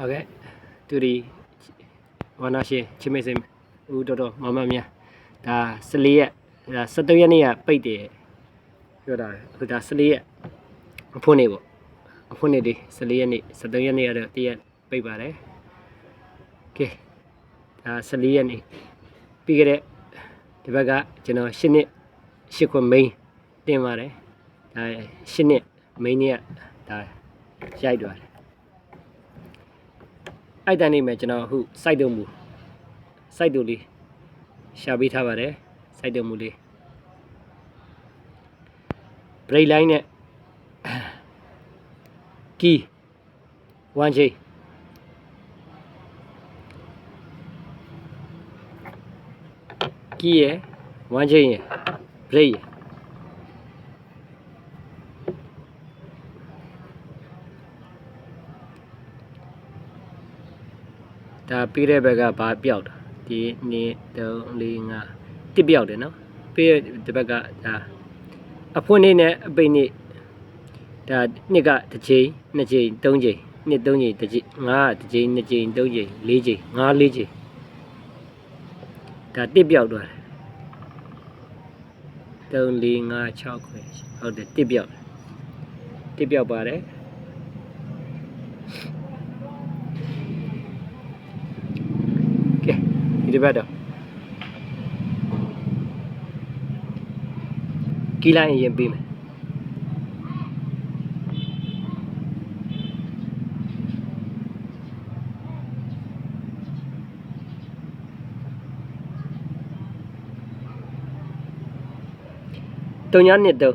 ဟုတ်ကဲ့သူဒီဝါနာရှင်ချင်းမိတ်ဆွေဦးတော်တော်မမများဒါ14ရက်ဒါ17ရက်နေ့ကပိတ်တယ်ပြောတာအခုဒါ14ရက်အဖွင့်နေပေါ့အဖွင့်နေဒီ14ရက်နေ့17ရက်နေ့ကတော့တရက်ပိတ်ပါတယ်ကဲဒါ14ရက်နေ့ပြီးကြတဲ့ဒီဘက်ကကျွန်တော်8နှစ်8ခွမိန်းတင်ပါတယ်ဒါ8နှစ်မိန်းနေ့ကဒါရိုက်သွားတယ်အို က်တန်နေမယ်ကျွန်တော်အခုစိုက်တုံမူစိုက်တုံလေးရှာပေးထားပါတယ်စိုက်တုံမူလေးဘရိတ်လိုင်းနဲ့ကီဝမ်ချိကီရယ်ဝမ်ချိရယ်ဘရိတ်ရယ်ဒါ ပြီးတဲ့ဘက်ကဘာပြောက်တာဒီ2 3 4 5တစ်ပြောက်တယ်နော်ပြီးတဲ့ဒီဘက်ကဒါအဖွင့်နေနဲ့အပိတ်နေဒါနှစ်ကတစ်ချိန်နှစ်ချိန်သုံးချိန်နှစ်သုံးချိန်တစ်ချိန်ငါးကတစ်ချိန်နှစ်ချိန်သုံးချိန်လေးချိန်ငါးလေးချိန်ဒါတစ်ပြောက်သွားတယ်3 4 5 6ခွဲဟုတ်တယ်တစ်ပြောက်တယ်တစ်ပြောက်ပါတယ်ကဲ ဒီတစ်ပတ်တော့ကီလိုက်ရင်ပေးမယ်တုံညာနှစ်တုံ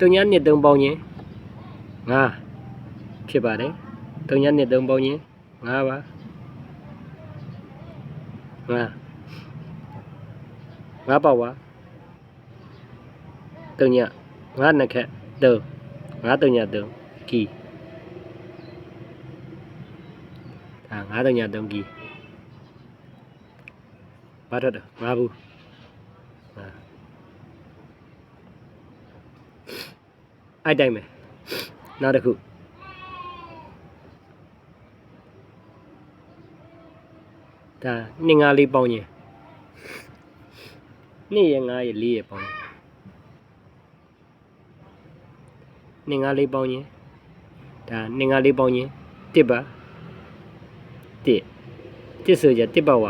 တုံညာနှစ်တုံပေါင်းရင် ငါဖြစ်ပါတယ်တုံညာနှစ်တုံပေါင်းရင်ငါပါငါငါပေါ့ဝါတုံညာငါနှစ်ခက်တုံငါတုံညာတုံကီဒါငါတုံညာတုံကီဘာတော့တော့ငါဘူးငါအဲ့တိုင်းပဲနောက်တစ်ခု ဒါနှစ်ငါးလေးပေါင်းရင်နှစ်ရငါးရလေးရပေါင်းရင်နှစ်ငါးလေးပေါင်းရင်ဒါနှစ်ငါးလေးပေါင်းရင်တစ်ပါတစ်တစ်ဆိုကြတစ်ပါဝ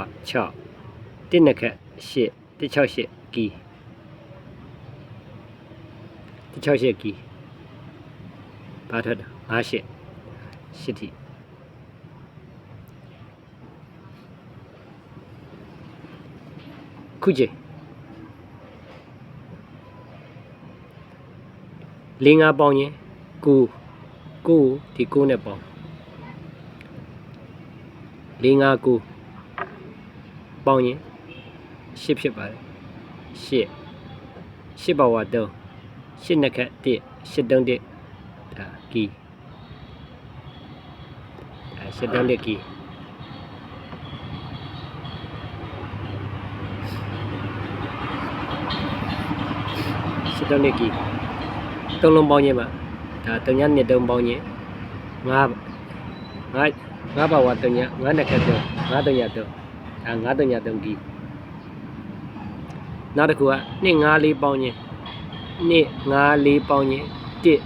6တစ်နှစ်ခက်8တစ်6 8ကီတစ်6 8ကီဘာထွက်တာ၅ရှစ်ရှစ်ထိ ခုချိန်လေးငါပေါင်းရင်ကိုကိုဒီကိုနဲ့ပေါင်းလေးငါကိုပေါင်းရင်ရှစ်ဖြစ်ပါတယ်ရှစ်ရှစ်ပါဝါတုံးရှစ်နှစ်ခက်တစ်ရှစ်တုံးတစ်ဒါကီအဲရှစ်တန်းလက် ကီရှစ်တန်းလက်ကီသုံးလုံးပေါင်းခြင်းပါဒါတညနှစ်တုံးပေါင်းခြင်းငါးငါးငါးပါဝါတညငါးနှစ်ခက်တုံးငါးတညတုံးဒါငါးတညတုံးကီနောက်တစ်ခုကနှစ်ငါးလေးပေါင်းခြင်းနှစ်ငါးလေးပေါင်းခြင်းတစ်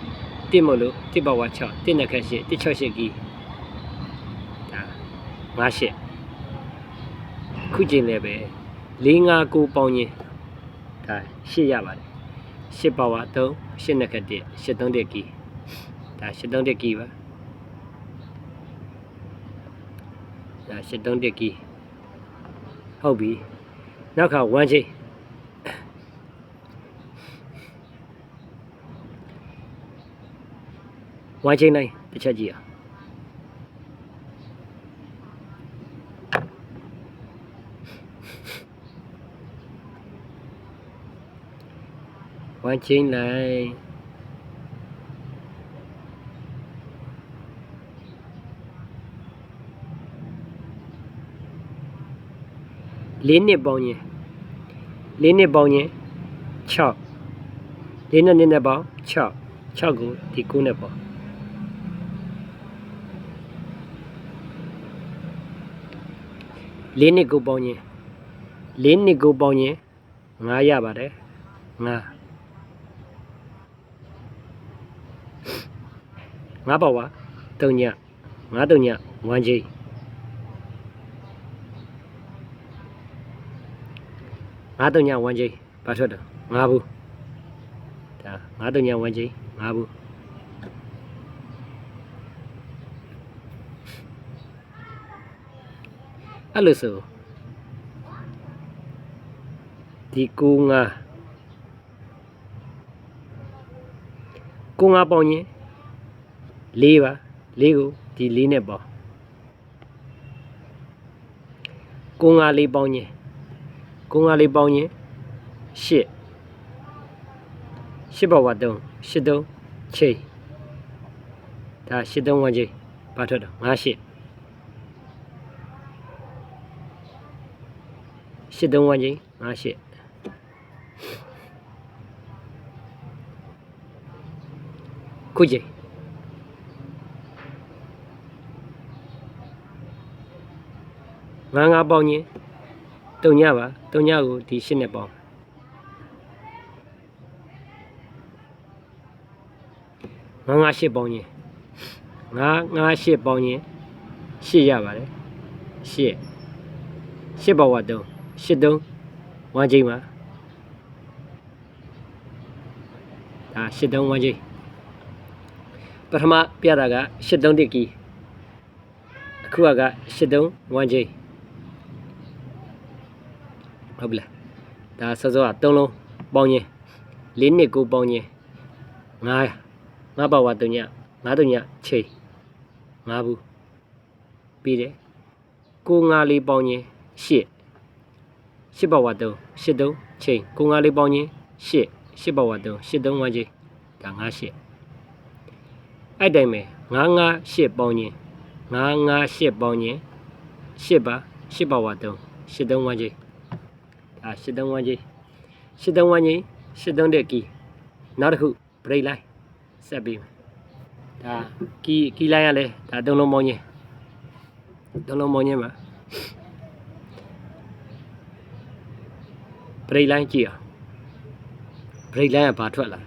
တစ်မလို့တစ်ပါဝါ6တစ်နှစ်ခက်8တစ်6 8ကီဒါ5 8ခုချိန်လည်းပဲ4 5 9ပေါင်းချင်းဒါ8ရပါတယ် 8ပါဝါ3 8နှစ်ခက်1 8 3တစ်ကီဒါ8 3တစ်ကီပါဒါ8 3တစ်ကီဟုတ်ပြီနောက်ခါ1ချိန်ဝိုင်းချိန်တိုင်းတစ်ချက်ကြည့်အောင် ဝိုင်းချိန်လိုက်လေးနှစ်ပေါင်းရင်လေးနှစ်ပေါင်းရင်6လေးနှစ်နှစ်နဲ့ပေါင်း6 6ကိုဒီ9နဲ့ပေါင်းလေးနှစ်ကိုပေါင်းခြင်းလေးနှစ်ကိုပေါင်းခြင်းငါရပါတယ်ငါ ငါပါဝါတုံညငါတုံညဝမ်းကြီးငါတုံညဝမ်းကြီးဘာထွက်တော့ငါဘူးဒါငါတုံညဝမ်းကြီးငါဘူးအဲ့လိုဆိုဒီကိုငါကိုငါပေါင်းရင် လေးပါလေးကိုဒီလေးနဲ့ပေါင်းကိုငါလေးပေါင်းရင်ကိုငါလေးပေါင်းရင်ရှစ်ရှစ်ဘဝတုံးရှစ်တုံးချိန်ဒါရှစ်တုံးဝန်းချိန်ဘာထွက်တော့ငါရှစ်ရှစ်တုံးဝန်းချိန်ငါရှစ်ခုချိန် ငါးငါးပေါင်းရင်တုံညပါတုံညကိုဒီရှစ်နဲ့ပေါင်းငါးငါးရှစ်ပေါင်းရင်ငါးငါးရှစ်ပေါင်းရင်ရှစ်ရပါတယ်ရှစ်ရှစ်ဘဝတုံးရှစ်တုံးဝမ်းချိန်ပါဒါရှစ်တုံးဝမ်းချိန်ပထမပြတာကရှစ်တုံးတစ်ကီအခုကရှစ်တုံးဝမ်းချိန် ဟုတ်ပြီလားဒါစောစောကသုံးလုံးပေါင်းရင်လေးနှစ်ကိုပေါင်းရင်ငါငါဘဝတုံညငါတုံညချိန်ငါဘူးပြီးတယ်ကိုငါလေးပေါင်းရင်ရှစ်ရှစ်ဘဝတုံရှစ်တုံချိန်ကိုငါလေးပေါင်းရင်ရှစ်ရှစ်ဘဝတုံရှစ်တုံဝမ်းချိန်ဒါငါရှစ်အဲ့တိုင်းပဲငါငါရှစ်ပေါင်းရင်ငါငါရှစ်ပေါင်းရင်ရှစ်ပါရှစ်ဘဝတုံရှစ်တုံဝမ်းချိန် ဒါရှစ်တုံးဝမ်းကြီးရှစ်တုံးဝမ်းကြီးရှစ်တုံးတဲ့ကီနောက်တစ်ခု break line ဆက်ပြီးမယ်ဒါကီကီလိုင်းရလဲဒါသုံးလုံးပေါင်းချင်းသုံးလုံးပေါင်းချင်းမှာ break line ကြည့်အောင် break line ကဘာထွက်လာ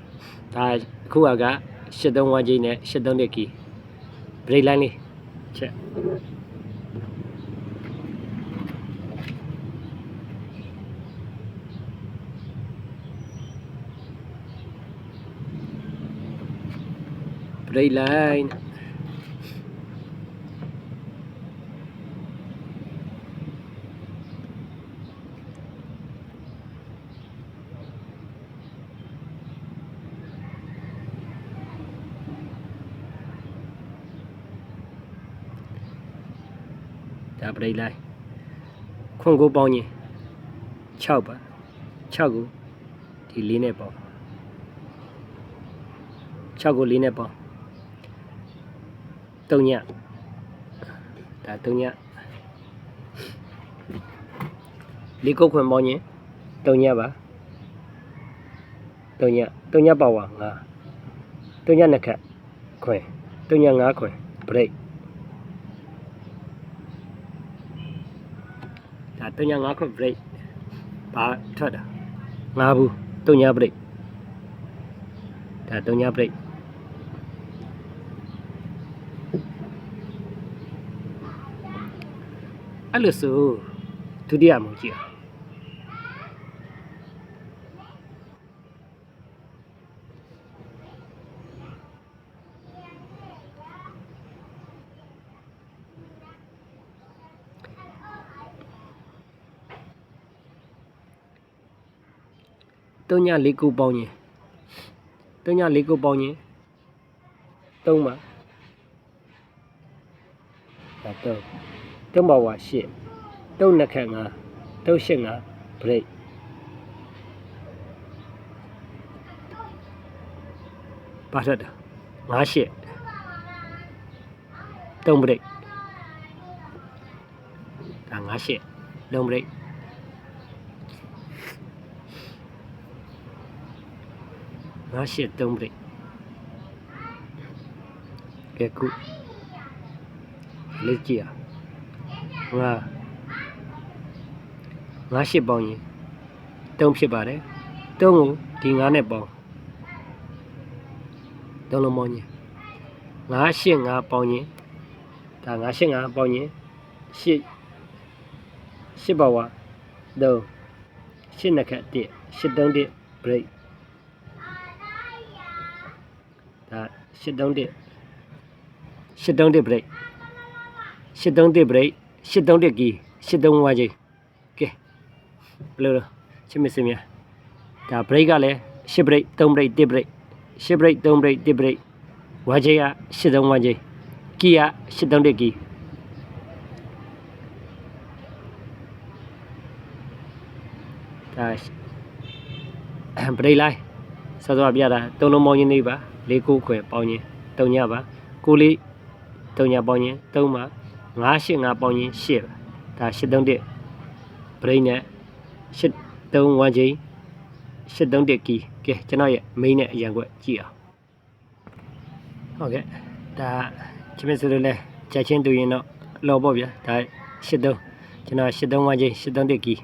ဒါအခုကရှစ်တုံးဝမ်းကြီးနဲ့ရှစ်တုံးတဲ့ကီ break line လေးချက် break line ဒါ break line ခွန်ကိုပေါင်းရင်6ပါ6ကိုဒီလေးနဲ့ပေါင်း6 ကိုလေးနဲ့ပေါင်း3ညဒါ3ညလေးကုတ်ခွန်ပေါင်းရင်3ညပါ3ည3ညပါဝါ9 3ညနှစ်ခတ်ခွင်3ည5ခွင် break ဒါ3ည5ခွင် break ဘာထွက်တာ5ဘူး3ည break ဒါ3ည break အဲ့လိုဆိုဒုတိယမုံကြည့်အောင်တုံညလေးခုပေါင်းရင်တုံညလေးခုပေါင်းရင်သုံးပါဒါတော့ တုံးပါဝါရှစ်တုံးနှစ်ခက်ငါတုံးရှစ်ငါ break ပါထက်တာငါရှစ်တုံး break ဒါငါရှစ်လုံး break ငါရှစ်တုံး break ကဲခုလေးကြည့်အော င်ငါငါးရှစ်ပေါင်းရင်တုံးဖြစ်ပါတယ်တုံးကိုဒီငါးနဲ့ပေါင်းတုံးလုံးပေါင်းရင်ငါးရှစ်ငါးပေါင်းရင်ဒါငါးရှစ်ငါးပေါင်းရင်ရှစ်ရှစ်ပါဝါတုံးရှစ်နှစ်ခက်တစ်ရှစ်တုံးတစ် break ဒါရှစ်တုံးတစ်ရှစ်တုံးတစ် break ရှစ်တုံးတစ် break ရှစ်တုံးတစ်ကီရှစ်တုံးဝါကြီးကဲဘယ်လိုလဲချစ်မစင်များဒါ break ကလည်းရှစ် break 3 break 1 break ရှစ် break 3 break 1 break ဝါကြီးကရှစ်တုံးဝါကြီးကီကရှစ်တုံးတစ်ကီဒါပရိလိုက်စောစောပြတာသုံးလုံးပေါင်းချင်းလေးပါလေးကိုခွဲပေါင်းချင်းတုံညပါကိုလေးတုံညပေါင်းချင်းသုံးပါ ငါးရှစ်ငါးပေါင်းချင်းရှစ်ပါဒါရှစ်သုံးတစ်ပရိနဲ့ရှစ်သုံးဝမ်းချင်းရှစ်သုံးတစ်ကီကဲကျွန်တော်ရဲ့ main နဲ့အရန်ကွက်ကြည့်အောင်ဟုတ်ကဲ့ဒါချစ်မဆိုလို့လဲချက်ချင်းတူရင်တော့လော်ပေါ့ဗျာဒါရှစ်သုံးကျွန်တော်ရှစ်သုံးဝမ်းချင်းရှစ်သုံးတစ်ကီ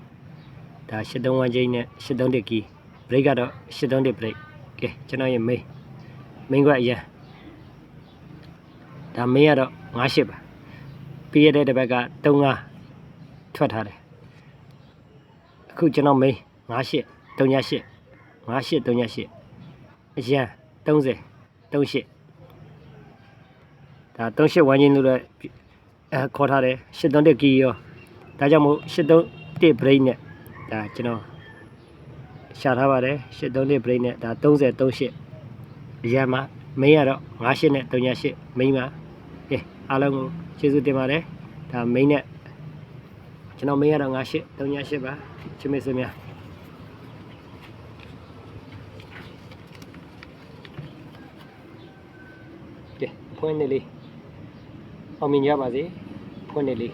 ဒါရှစ်သုံးဝမ်းချင်းနဲ့ရှစ်သုံးတစ်ကီ break ကတော့83 break ကဲကျွန်တော်ရဲ့ main main ကအရင်ဒါ main ကတော့58ပါ ပြီးရတဲ့တစ်ဘက်က35ထွက်ထားတယ်အခုကျွန်တော် main 58 38 58 38အရင်30 38ဒါ38ဝမ်းချင်းလို့လည်းအဲခေါ်ထားတယ်83ကီရောဒါကြောင့်မို့83 break နဲ့ဒါကျွန်တော်ရှာထားပါတယ်831 break နဲ့ဒါ30 38အရန်မှာ main ကတော့58နဲ့38 main မှာကဲ အားလုံးကိုကျေးဇူးတင်ပါတယ်ဒါ main နဲ့ကျွန်တော် main ကတော့58 38ပါချစ်မိတ်ဆွေများကဲဖွင့်နေလေးအောင်မြင်ကြပါစေဖွင့်နေလေး